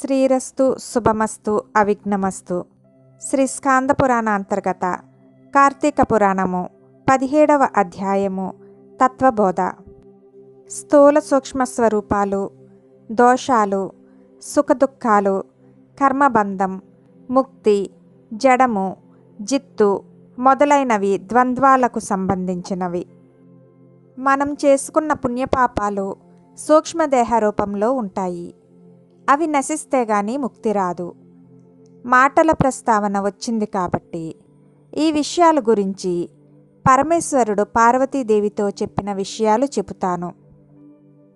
శ్రీరస్తు శుభమస్తు అవిఘ్నమస్తు. శ్రీ స్కాంద పురాణ అంతర్గత కార్తీక పురాణము పదిహేడవ అధ్యాయము తత్వబోధ. స్థూల సూక్ష్మ స్వరూపాలు దోషాలు సుఖదుఖాలు కర్మబంధం ముక్తి జడము జిత్తు మొదలైనవి ద్వంద్వాలకు సంబంధించినవి. మనం చేసుకున్న పుణ్యపాపాలు సూక్ష్మదేహ రూపంలో ఉంటాయి. అవి నశిస్తే గాని ముక్తి రాదు. మాటల ప్రస్తావన వచ్చింది కాబట్టి ఈ విషయాల గురించి పరమేశ్వరుడు పార్వతీదేవితో చెప్పిన విషయాలు చెబుతాను.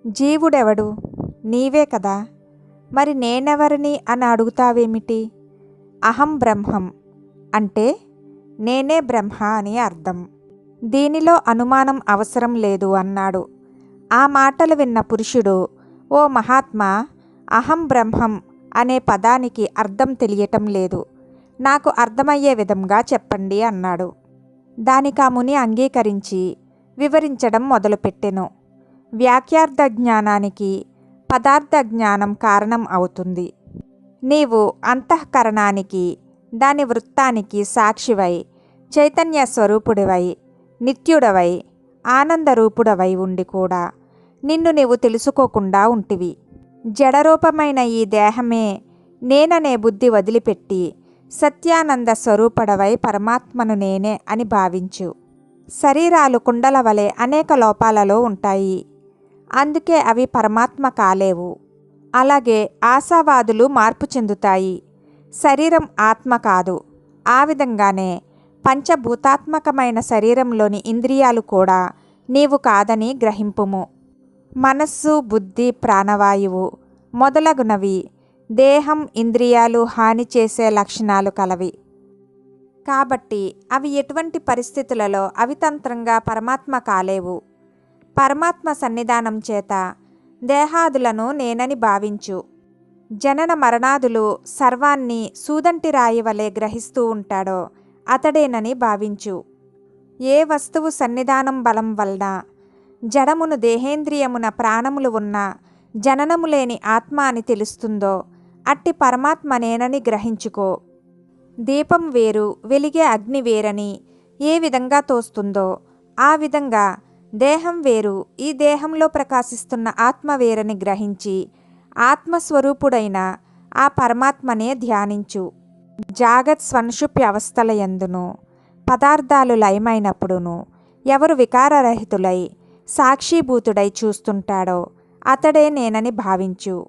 జీవుడెవడు? నీవే కదా. మరి నేనెవరిని అని అడుగుతావేమిటి? అహం బ్రహ్మం. అంటే నేనే బ్రహ్మ అని అర్థం. దీనిలో అనుమానం అవసరం లేదు అన్నాడు. ఆ మాటలు విన్న పురుషుడు ఓ మహాత్మా అహం బ్రహ్మం అనే పదానికి అర్థం తెలియటం లేదు. నాకు అర్థమయ్యే విధంగా చెప్పండి అన్నాడు. దానికి ఆ ముని అంగీకరించి వివరించడం మొదలుపెట్టెను. వ్యాఖ్యార్థ జ్ఞానానికి పదార్థ జ్ఞానం కారణం అవుతుంది. నీవు అంతఃకరణానికి దాని వృత్తానికి సాక్షివై చైతన్య స్వరూపుడివై నిత్యుడవై ఆనందరూపుడవై ఉండి కూడా నిన్ను నీవు తెలుసుకోకుండా ఉంటివి. జడరూపమైన ఈ దేహమే నేననే బుద్ధి వదిలిపెట్టి సత్యానంద స్వరూపడవై పరమాత్మను నేనే అని భావించు. శరీరాలు కుండల వలె అనేక లోపాలలో ఉంటాయి. అందుకే అవి పరమాత్మ కాలేవు. అలాగే ఆశావాదులు మార్పు చెందుతాయి. శరీరం ఆత్మ కాదు. ఆ విధంగానే పంచభూతాత్మకమైన శరీరంలోని ఇంద్రియాలు కూడా నీవు కాదని గ్రహింపుము. మనస్సు బుద్ధి ప్రాణవాయువు మొదలగునవి. దేహం ఇంద్రియాలు హాని చేసే లక్షణాలు కలవి. కాబట్టి అవి ఎటువంటి పరిస్థితులలో అవితంత్రంగా పరమాత్మ కాలేవు. పరమాత్మ సన్నిధానం చేత దేహాదులను నేనని భావించు. జనన మరణాదులు సర్వాన్ని సూదంటి రాయి వలె గ్రహిస్తూ ఉంటాడో అతడేనని భావించు. ఏ వస్తువు సన్నిధానం బలం వలన జడమును దేహేంద్రియమున ప్రాణములు ఉన్న జననము లేని ఆత్మ అని తెలుస్తుందో అట్టి పరమాత్మ నేనని గ్రహించుకో. దీపం వేరు వెలిగే అగ్ని వేరని ఏ విధంగా తోస్తుందో ఆ విధంగా దేహం వేరు ఈ దేహంలో ప్రకాశిస్తున్న ఆత్మ వేరని గ్రహించి ఆత్మస్వరూపుడైన ఆ పరమాత్మనే ధ్యానించు. జాగత్ స్వన్షుప్య అవస్థల యందును పదార్థాలు లయమైనప్పుడును ఎవరు వికారరహితులై సాక్షిభూతుడై చూస్తుంటాడో అతడే నేనని భావించు.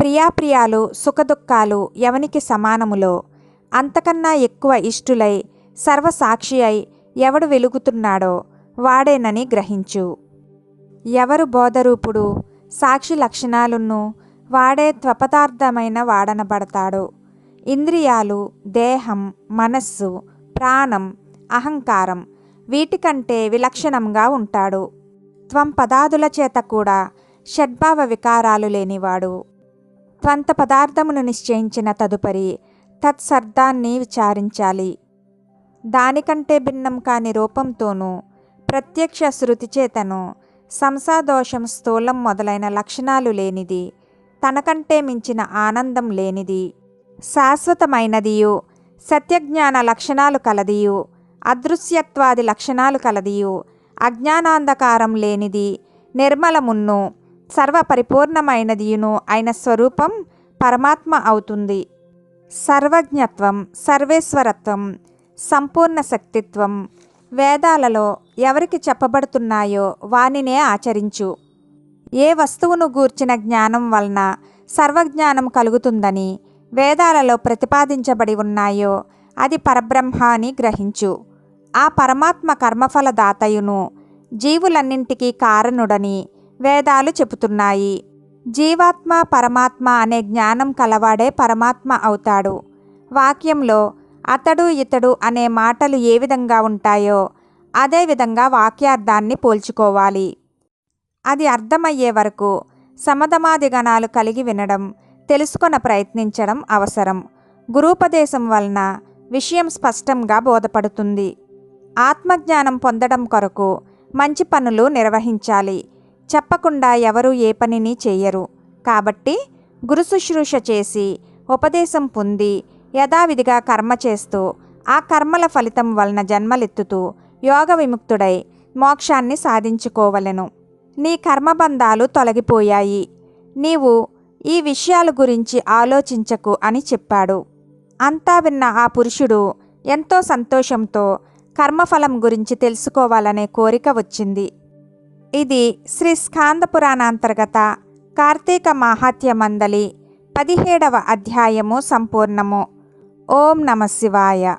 ప్రియాప్రియాలు సుఖదుఖాలు ఎవనికి సమానములో? అంతకన్నా ఎక్కువ ఇష్టులై సర్వసాక్షి అయి ఎవడు వెలుగుతున్నాడో వాడేనని గ్రహించు. ఎవరు బోధరూపుడు సాక్షి లక్షణాలున్ను వాడే త్వపదార్థమైన వాడనబడతాడు. ఇంద్రియాలు దేహం మనస్సు ప్రాణం అహంకారం వీటికంటే విలక్షణంగా ఉంటాడు. త్వం పదాదుల చేత కూడా షడ్భావ వికారాలు లేనివాడు. త్వంత పదార్థమును నిశ్చయించిన తదుపరి తత్సర్ధాన్ని విచారించాలి. దానికంటే భిన్నం కాని రూపంతోనూ ప్రత్యక్ష శృతి చేతను సంసాదోషం స్థూలం మొదలైన లక్షణాలు లేనిది తనకంటే మించిన ఆనందం లేనిది శాశ్వతమైనదియు సత్యజ్ఞాన లక్షణాలు కలదియు అదృశ్యత్వాది లక్షణాలు కలదియు అజ్ఞానాంధకారం లేనిది నిర్మలమున్ను సర్వపరిపూర్ణమైనదియును అయిన స్వరూపం పరమాత్మ అవుతుంది. సర్వజ్ఞత్వం సర్వేశ్వరత్వం సంపూర్ణ శక్తిత్వం వేదాలలో ఎవరికి చెప్పబడుతున్నాయో వానినే ఆచరించు. ఏ వస్తువును గూర్చిన జ్ఞానం వలన సర్వజ్ఞానం కలుగుతుందని వేదాలలో ప్రతిపాదించబడి ఉన్నాయో అది పరబ్రహ్మ అని గ్రహించు. ఆ పరమాత్మ కర్మఫలదాతయును. జీవులన్నింటికీ కారణుడని వేదాలు చెబుతున్నాయి. జీవాత్మ పరమాత్మ అనే జ్ఞానం కలవాడే పరమాత్మ అవుతాడు. వాక్యంలో అతడు ఇతడు అనే మాటలు ఏ విధంగా ఉంటాయో అదేవిధంగా వాక్యార్థాన్ని పోల్చుకోవాలి. అది అర్థమయ్యే వరకు సమధమాది గణాలు కలిగి వినడం తెలుసుకొన ప్రయత్నించడం అవసరం. గురూపదేశం వలన విషయం స్పష్టంగా బోధపడుతుంది. ఆత్మజ్ఞానం పొందడం కొరకు మంచి పనులు నిర్వహించాలి. చెప్పకుండా ఎవరు ఏ పనిని చేయరు. కాబట్టి గురు శుశ్రూష చేసి ఉపదేశం పొంది యథావిధిగా కర్మ చేస్తూ ఆ కర్మల ఫలితం వలన జన్మలెత్తుతూ యోగ విముక్తుడై మోక్షాన్ని సాధించుకోవలెను. నీ కర్మబంధాలు తొలగిపోయాయి. నీవు ఈ విషయాల గురించి ఆలోచించకు అని చెప్పాడు. అంతా విన్న ఆ పురుషుడు ఎంతో సంతోషంతో కర్మఫలం గురించి తెలుసుకోవాలనే కోరిక వచ్చింది. ఇది శ్రీ స్కాంద పురాణాంతర్గత కార్తీక మాహాత్య మందలి పదిహేడవ అధ్యాయము సంపూర్ణము. ఓం నమ శివాయ.